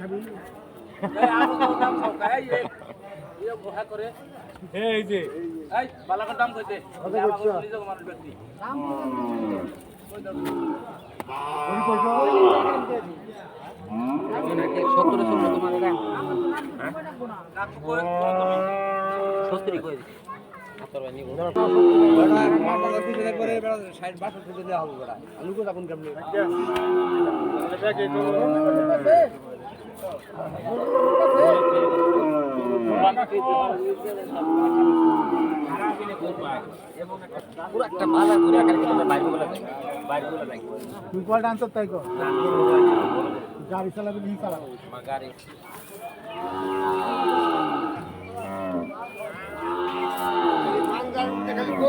খাবি এই যে সত্তরে ষোলো তোমার এটা সত্তরই কই সত্তর ভাই নিব পুরো একটা বাজার ঘুরে আকার কিন্তু বাইরে গুলো বাইরে গুলো লাগে তুই তাই কর। গাড়ি চালাবি নি চালাবি। গাড়ি।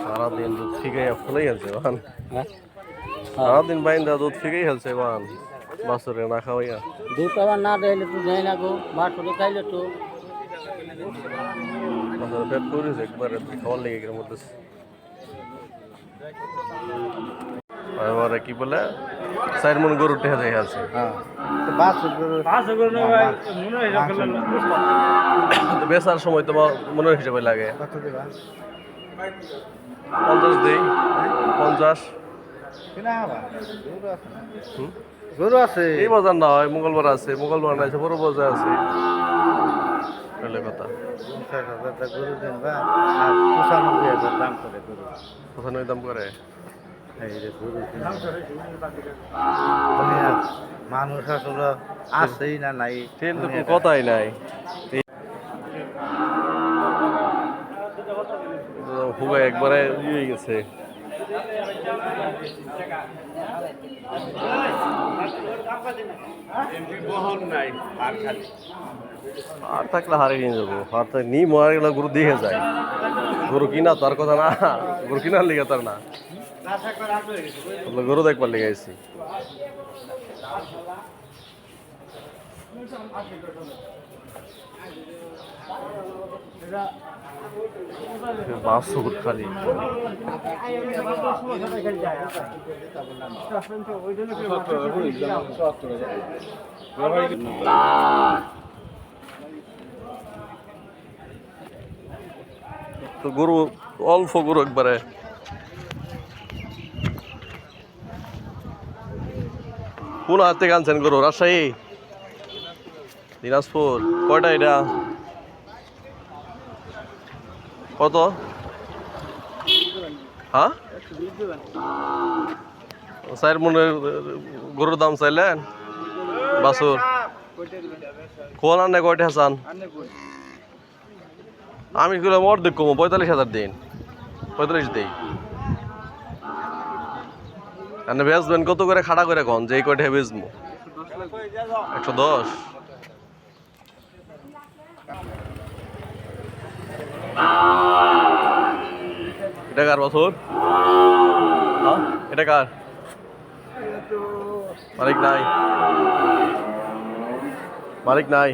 সারাদিন দুধ ফিকাই ফেলেই আছে বান সারাদিন বাইন্দা দুধ ফিকাই হেলছে বান বাসরে না খাওয়াইয়া। দুধ আবার না দিলে তুই যাই না গো মাছ খাইলে তো। বাসরে পেট করিস একবারে খাওয়ার লেগে গেলে মধ্যে এবারে কি বলে? চার মন গরু টেহা যাই আছে। তো বেচার সময় তোমার মনের হিসেবে লাগে। পঞ্চাশ দিই। পঞ্চাশ? গরু আছে এই বাজার না হয় মঙ্গলবার আছে মঙ্গলবার নাই বড় বাজার আছে। তাহলে কথা। পঁচানব্বই দাম করে পঁচানব্বই দাম করে? মানুষ আসলে আছেই না নাই? ট্রেন তো কথাই নাই। হুগা একবারে ইয়ে হয়ে গেছে। আর থাকলে হারিয়ে নিয়ে যাব। আর তো নি মার গেলে গরু দিয়ে যায়। গরু কিনা তার কথা না গরু কিনার লিগে তার না। তাহলে গরু দেখবার লেগে আইছি বাসুর খালি তো গরু অল্প গরু একবারে কোন হাত থেকে গরু? রাজশাহী? দিনাজপুর? কয়টা এটা? কত? হ্যাঁ? চার মনের গরুর দাম চাইলেন? বাসুর কোন আনে কয়টা হাসান আমি কিলো অর্ধেক কমো, পঁয়তাল্লিশ হাজার দিন। পঁয়তাল্লিশ দিই। আর বেচবেন, কত করে খাড়া করে কন? যে কয়টা বেচবো? একশো দশ। এটা কার বছর? হ্যাঁ? এটা কার? মালিক নাই। মালিক নাই।